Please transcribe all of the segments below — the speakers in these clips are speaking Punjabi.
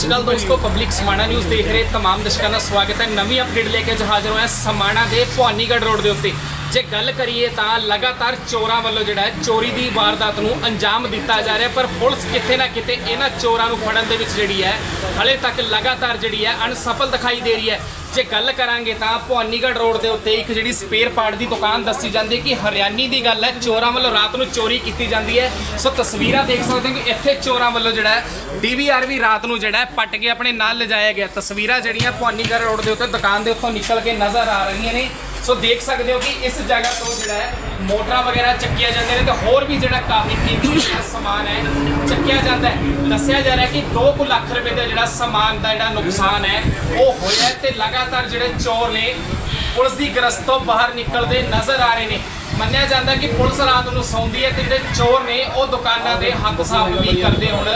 ਸਤਿ ਦੋਸਤੋ ਪਬਲਿਕ ਸਮਾਣਾ ਨਿਊਜ਼ ਦੇਖ ਰਹੇ ਤਮਾਮ ਦਰਸ਼ਕਾਂ ਦਾ ਸਵਾਗਤ ਹੈ। ਨਵੀਂ ਅਪਡੇਟ ਲੈ ਕੇ ਅੱਜ ਹਾਜ਼ਰ ਹੋਇਆ ਸਮਾਣਾ ਦੇ ਭਵਾਨੀਗੜ੍ਹ ਰੋਡ ਦੇ ਉੱਤੇ। ਜੇ ਗੱਲ ਕਰੀਏ ਤਾਂ ਲਗਾਤਾਰ ਚੋਰਾਂ ਵੱਲੋਂ ਜਿਹੜਾ ਹੈ ਚੋਰੀ ਦੀ ਵਾਰਦਾਤ ਨੂੰ ਅੰਜਾਮ ਦਿੱਤਾ ਜਾ ਰਿਹਾ ਪਰ ਪੁਲਿਸ ਕਿਤੇ ਨਾ ਕਿਤੇ ਇਹਨਾਂ ਚੋਰਾਂ ਨੂੰ ਫੜਨ ਦੇ ਵਿੱਚ ਜਿਹੜੀ ਹੈ, ਹਲੇ ਤੱਕ ਲਗਾਤਾਰ ਜਿਹੜੀ ਹੈ ਅਣਸਫਲ ਦਿਖਾਈ ਦੇ ਰਹੀ ਹੈ। ਜੇ ਗੱਲ ਕਰਾਂਗੇ ਤਾਂ ਭਵਾਨੀਗੜ੍ਹ ਰੋਡ ਦੇ ਉੱਤੇ ਇੱਕ ਜਿਹੜੀ ਸਪੇਅਰ ਪਾਰਟ ਦੀ ਦੁਕਾਨ ਦੱਸੀ ਜਾਂਦੀ ਹੈ ਕਿ ਹਰਿਆਣੀ ਦੀ ਗੱਲ ਹੈ, ਚੋਰਾਂ ਵੱਲੋਂ ਰਾਤ ਨੂੰ ਚੋਰੀ ਕੀਤੀ ਜਾਂਦੀ ਹੈ। ਸੋ ਤਸਵੀਰਾਂ ਦੇਖ ਸਕਦੇ ਹੋ ਕਿ ਇੱਥੇ ਚੋਰਾਂ ਵੱਲੋਂ ਜਿਹੜਾ ਹੈ ਡੀਵੀਆਰ ਵੀ ਰਾਤ ਨੂੰ ਜਿਹੜਾ ਹੈ ਪੱਟ ਕੇ ਆਪਣੇ ਨਾਲ ਲਿਜਾਇਆ ਗਿਆ। ਤਸਵੀਰਾਂ ਜਿਹੜੀਆਂ ਭਵਾਨੀਗੜ੍ਹ ਰੋਡ ਦੇ ਉੱਤੇ ਦੁਕਾਨ ਦੇ ਉੱਤੋਂ ਨਿਕਲ ਕੇ ਨਜ਼ਰ ਆ ਰਹੀਆਂ ਨੇ। ਸੋ ਦੇਖ ਸਕਦੇ ਹੋ ਕਿ ਇਸ ਜਗ੍ਹਾ ਤੋਂ ਜਿਹੜਾ ਹੈ, ਮੋਟਰਾਂ ਵਗੈਰਾ ਚੱਕੀਆਂ ਜਾਂਦੇ ਨੇ ਤੇ ਹੋਰ ਵੀ ਜਿਹੜਾ ਕਾਫੀ ਕੀਮਤੀ ਸਮਾਨ ਹੈ, ਚੱਕਿਆ ਜਾਂਦਾ ਹੈ। ਦੱਸਿਆ ਜਾ ਰਿਹਾ ਕਿ 2 ਲੱਖ ਰੁਪਏ ਦਾ ਜਿਹੜਾ ਸਮਾਨ ਦਾ ਜਿਹੜਾ ਨੁਕਸਾਨ ਹੈ, ਉਹ ਹੋਇਆ ਹੈ ਤੇ ਲਗਾਤਾਰ ਜਿਹੜੇ ਚੋਰ ਨੇ, ਪੁਲਿਸ ਦੀ ਗ੍ਰਸਤ ਤੋਂ ਬਾਹਰ ਨਿਕਲਦੇ ਨਜ਼ਰ ਆ ਰਹੇ ਨੇ। ਮੰਨਿਆ ਜਾਂਦਾ ਕਿ ਪੁਲਿਸ ਰਾਤ ਨੂੰ ਸੌਂਦੀ ਹੈ ਤੇ ਜਿਹੜੇ ਚੋਰ ਨੇ, ਉਹ ਦੁਕਾਨਾਂ ਦੇ ਹੱਥ ਸਾਫ਼ ਵੀ ਕਰਦੇ ਹੁਣ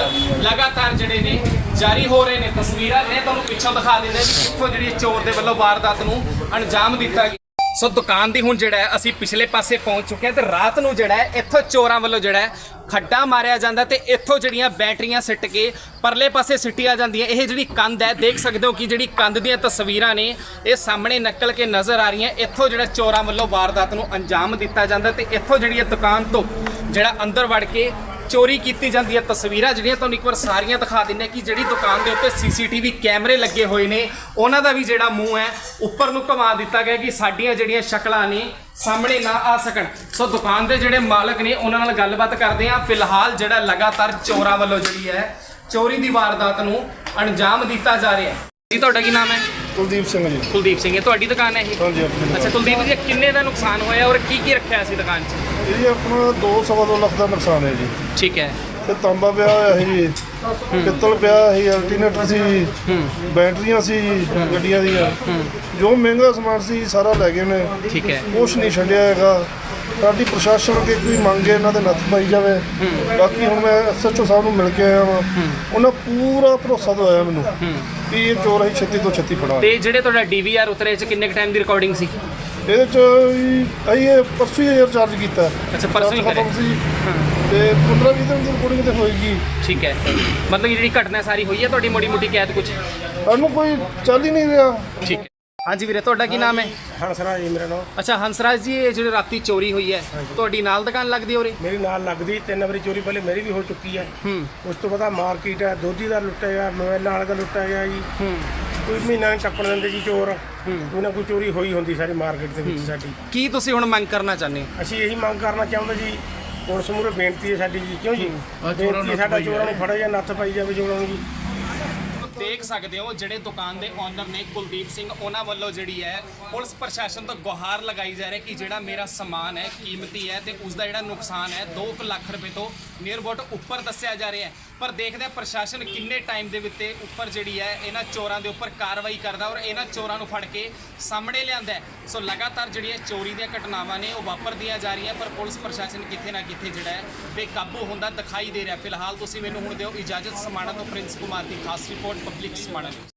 ਲਗਾਤਾਰ ਜਿਹੜੇ ਨੇ, ਜਾਰੀ ਹੋ ਰਹੇ ਨੇ ਤਸਵੀਰਾਂ। ਨੇ ਤੁਹਾਨੂੰ ਪਿੱਛੋਂ ਦਿਖਾ ਦਿੰਦੇ ਕਿ ਕਿੱਥੋਂ ਜਿਹੜੀ ਚੋਰ ਦੇ ਵੱਲੋਂ ਵਾਰਦਾਤ ਨੂੰ ਅੰਜਾਮ ਦਿੱਤਾ ਗਿਆ। ਸੋ ਦੁਕਾਨ ਦੀ ਹੁਣ ਜਿਹੜਾ ਹੈ, ਅਸੀਂ ਪਿਛਲੇ ਪਾਸੇ ਪਹੁੰਚ ਚੁੱਕੇ ਹਾਂ ਤੇ ਰਾਤ ਨੂੰ ਜਿਹੜਾ ਹੈ, ਇੱਥੋਂ ਚੋਰਾਂ ਵੱਲੋਂ ਜਿਹੜਾ ਹੈ, ਖੱਡਾ ਮਾਰਿਆ ਜਾਂਦਾ ਤੇ ਇੱਥੋਂ ਜਿਹੜੀਆਂ ਬੈਟਰੀਆਂ ਸਿੱਟ ਕੇ ਪਰਲੇ ਪਾਸੇ ਸਿੱਟੀਆਂ ਜਾਂਦੀਆਂ। ਇਹ ਜਿਹੜੀ ਕੰਧ ਹੈ, ਦੇਖ ਸਕਦੇ ਹੋ ਕਿ ਜਿਹੜੀ ਕੰਧ ਦੀਆਂ ਤਸਵੀਰਾਂ ਨੇ, ਇਹ ਸਾਹਮਣੇ ਨਕਲ ਕੇ ਨਜ਼ਰ ਆ ਰਹੀਆਂ। ਇੱਥੋਂ ਜਿਹੜਾ ਚੋਰਾਂ ਵੱਲੋਂ ਵਾਰਦਾਤ ਨੂੰ ਅੰਜਾਮ ਦਿੱਤਾ ਜਾਂਦਾ ਤੇ ਇੱਥੋਂ ਜਿਹੜੀ ਇਹ ਦੁਕਾਨ ਤੋਂ ਜਿਹੜਾ ਅੰਦਰ ਵੜ ਕੇ ਚੋਰੀ ਕੀਤੀ ਜਾਂਦੀ ਹੈ ਤਸਵੀਰਾਂ, ਜਿਹੜੀਆਂ ਤੁਹਾਨੂੰ ਇੱਕ ਵਾਰ ਸਾਰੀਆਂ ਦਿਖਾ ਦਿੰਨੇ ਕਿ ਜਿਹੜੀ ਦੁਕਾਨ ਦੇ ਉੱਤੇ ਸੀਸੀਟੀਵੀ ਕੈਮਰੇ ਲੱਗੇ ਹੋਏ ਨੇ, ਉਹਨਾਂ ਦਾ ਵੀ ਜਿਹੜਾ ਮੂੰਹ ਹੈ, ਉੱਪਰ ਨੂੰ ਘੁਮਾ ਦਿੱਤਾ ਗਿਆ ਕਿ ਸਾਡੀਆਂ ਜਿਹੜੀਆਂ ਸ਼ਕਲਾਂ ਨੇ, ਸਾਹਮਣੇ ਨਾ ਆ ਸਕਣ। ਸੋ ਦੁਕਾਨ ਦੇ ਜਿਹੜੇ ਮਾਲਕ ਨੇ, ਉਹਨਾਂ ਨਾਲ ਗੱਲਬਾਤ ਕਰਦੇ ਆ ਫਿਲਹਾਲ ਜਿਹੜਾ ਲਗਾਤਾਰ ਚੋਰਾਂ ਵੱਲੋਂ ਜਿਹੜੀ ਹੈ, ਚੋਰੀ ਦੀ ਵਾਰਦਾਤ ਨੂੰ ਅੰਜਾਮ ਦਿੱਤਾ ਜਾ ਰਿਹਾ ਹੈ। ਜੀ, ਤੁਹਾਡਾ ਕੀ ਨਾਮ ਹੈ? ਕੁਲਦੀਪ ਸਿੰਘ ਜੀ। ਕੁਲਦੀਪ ਸਿੰਘ ਇਹ ਤੁਹਾਡੀ ਦੁਕਾਨ ਹੈ ਇਹ? ਹਾਂਜੀ ਆਪਣੀ ਅੱਛਾ ਕੁਲਦੀਪ ਜੀ ਕਿੰਨੇ ਦਾ ਨੁਕਸਾਨ ਹੋਇਆ ਔਰ ਕੀ ਕੀ ਰੱਖਿਆ ਸੀ ਦੁਕਾਨ 'ਚ? ਇਹ ਜੀ ਆਪਣਾ 2 ਸਵਾ ਦੋ ਲੱਖ ਦਾ ਨੁਕਸਾਨ ਹੈ ਜੀ। ਠੀਕ ਹੈ। ਤੇ ਤਾਂਬਾ ਪਿਆ ਹੋਇਆ ਸੀ ਪਿੱਤਲ ਪਿਆ ਸੀ ਅਲਟਰਨੇਟਰ ਸੀ ਬੈਟਰੀਆਂ ਸੀ ਗੱਡੀਆਂ ਦੀਆਂ। ਜੋ ਮਹਿੰਗਾ ਸਮਾਨ ਸੀ ਸਾਰਾ ਲੈ ਗਏ ਨੇ। ਠੀਕ ਹੈ। ਕੁਛ ਨਹੀਂ ਛੱਡਿਆ ਹੈਗਾ। ਸਾਡੀ ਪ੍ਰਸ਼ਾਸਨ ਅੱਗੇ ਕੋਈ ਮੰਗ ਹੈ ਇਹਨਾਂ ਦੇ ਨੱਥ ਪਾਈ ਜਾਵੇ। ਬਾਕੀ ਹੁਣ ਮੈਂ ਐਸਐਚਓ ਸਾਹਿਬ ਨੂੰ ਮਿਲ ਕੇ ਆਇਆ ਵਾਂ। ਉਹਨਾਂ ਪੂਰਾ ਭਰੋਸਾ ਦਵਾਇਆ ਮੈਨੂੰ ਕਿ ਇਹ ਚੋਰ ਅਸੀਂ ਛੇਤੀ ਤੋਂ ਛੇਤੀ ਫੜਾਂਗੇ ਤੇ ਜਿਹੜੇ ਤੁਹਾਡਾ ਡੀਵੀਆਰ ਉਤਰੇ ਚ ਕਿੰਨੇ ਟਾਈਮ ਦੀ ਰਿਕਾਰਡਿੰਗ ਸੀ? ਇਹਦੇ ਚ ਅਸੀਂ ਇਹ ਪਰਸੋਂ ਹੀ ਚਾਰਜ ਕੀਤਾ। ਅੱਛਾ, ਪਰਸੋਂ ਹੀ। ਸੀ। ਤੇ 15 20 ਦਿਨ ਦੀ ਰਿਕਾਰਡਿੰਗ ਤੇ ਹੋਏਗੀ। ਠੀਕ ਹੈ। ਮਤਲਬ ਕਿ ਜਿਹੜੀ ਘਟਨਾ ਸਾਰੀ ਹੋਈ ਹੈ ਤੁਹਾਡੀ ਮੋੜੀ ਮੋਟੀ ਕੈਦ ਕੁਝ ਸਾਨੂੰ ਕੋਈ ਚੱਲ ਹੀ ਨਹੀਂ ਰਿਹਾ। ਠੀਕ ਹੈ। ਹਾਂਜੀ ਵੀਰੇ ਤੁਹਾਡਾ ਕੀ ਨਾਮ ਹੈ? ਹੰਸਰਾ ਜੀ ਮੇਰਾ ਨਾਮ। ਅੱਛਾ ਹੰਸਰਾਜ ਜੀ ਇਹ ਜਿਹੜੀ ਰਾਤੀ ਚੋਰੀ ਹੋਈ ਹੈ ਤੁਹਾਡੀ ਨਾਲ ਦੁਕਾਨ ਲੱਗਦੀ ਹੋਰੇ ਮੇਰੀ ਨਾਲ ਲੱਗਦੀ ਤਿੰਨ ਵਾਰੀ ਚੋਰੀ ਪਹਿਲੇ ਮੇਰੀ ਵੀ ਹੋ ਚੁੱਕੀ ਹੈ। ਹੂੰ। ਉਸ ਤੋਂ ਬਾਅਦ ਮਾਰਕੀਟ ਹੈ ਦੋਧੀ ਦਾ ਲੁੱਟਿਆ ਗਿਆ ਮੋਬਾਈਲਾਂ ਵਾਲੇ ਦਾ ਲੁੱਟਿਆ ਗਿਆ ਜੀ। ਹੂੰ। ਕੋਈ ਮਹੀਨਾ ਨਹੀਂ ਟੱਪਣ ਦਿੰਦੇ ਜੀ ਚੋਰ। ਕੋਈ ਨਾ ਕੋਈ ਚੋਰੀ ਹੋਈ ਹੁੰਦੀ ਸਾਰੀ ਮਾਰਕੀਟ ਦੇ ਵਿੱਚ ਸਾਡੀ। ਕੀ ਤੁਸੀਂ ਹੁਣ ਮੰਗ ਕਰਨਾ ਚਾਹੁੰਦੇ ਹੋ? ਅਸੀਂ ਇਹੀ ਮੰਗ ਕਰਨਾ ਚਾਹੁੰਦੇ ਜੀ ਪੁਲਿਸ ਮੂਹਰੇ ਬੇਨਤੀ ਹੈ ਸਾਡੀ ਜੀ ਕਿਉਂ ਜੀ? ਬੇਨਤੀ ਹੈ ਸਾਡਾ ਚੋਰਾਂ ਨੂੰ ਫੜਿਆ ਜਾਂ ਨੱਥ ਪਾਈ ਜਾਵੇ ਚੋਰਾਂ ਨੂੰ ਜੀ। ਦੇਖ ਸਕਦੇ ਹੋ ਜਿਹੜੇ ਦੁਕਾਨ ਦੇ ਓਨਰ ਨੇ ਕੁਲਦੀਪ ਸਿੰਘ ਉਹਨਾਂ ਵੱਲੋਂ ਜਿਹੜੀ ਹੈ ਪੁਲਿਸ ਪ੍ਰਸ਼ਾਸਨ ਤੋਂ ਗੁਹਾਰ ਲਗਾਈ ਜਾ ਰਹੀ ਹੈ ਕਿ ਜਿਹੜਾ ਮੇਰਾ ਸਮਾਨ ਹੈ ਕੀਮਤੀ ਹੈ ਤੇ ਉਸ ਦਾ ਜਿਹੜਾ ਨੁਕਸਾਨ ਹੈ 2 ਲੱਖ ਰੁਪਏ ਤੋਂ ਨੀਅਰਬੋਟ ਉੱਪਰ ਦੱਸਿਆ ਜਾ ਰਿਹਾ ਹੈ। ਪਰ ਦੇਖਦੇ ਹਾਂ ਪ੍ਰਸ਼ਾਸਨ ਕਿੰਨੇ ਟਾਈਮ ਦੇ ਵਿੱਚ ਉੱਪਰ ਜਿਹੜੀ ਹੈ, ਇਹਨਾਂ ਚੋਰਾਂ ਦੇ ਉੱਪਰ ਕਾਰਵਾਈ ਕਰਦਾ ਔਰ ਇਹਨਾਂ ਚੋਰਾਂ ਨੂੰ ਫੜ ਕੇ ਸਾਹਮਣੇ ਲਿਆਂਦਾ ਸੋ ਲਗਾਤਾਰ ਜਿਹੜੀਆਂ ਚੋਰੀ ਦੀਆਂ ਘਟਨਾਵਾਂ ਨੇ, ਉਹ ਵਾਪਰਦੀਆਂ ਜਾ ਰਹੀਆਂ, ਪਰ ਪੁਲਿਸ ਪ੍ਰਸ਼ਾਸਨ ਕਿਤੇ ਨਾ ਕਿਤੇ ਜਿਹੜਾ ਹੈ, ਬੇਕਾਬੂ ਹੁੰਦਾ ਦਿਖਾਈ ਦੇ ਰਿਹਾ ਫਿਲਹਾਲ ਤੁਸੀਂ ਮੈਨੂੰ ਹੁਣ ਦਿਓ ਇਜਾਜ਼ਤ। ਸਮਾਣਾ ਤੋਂ ਪ੍ਰਿੰਸ ਕੁਮਾਰ ਦੀ ਖਾਸ ਰਿਪੋਰਟ ਪਬਲਿਕ ਸਮਾਣਾ ਨਿਊਜ਼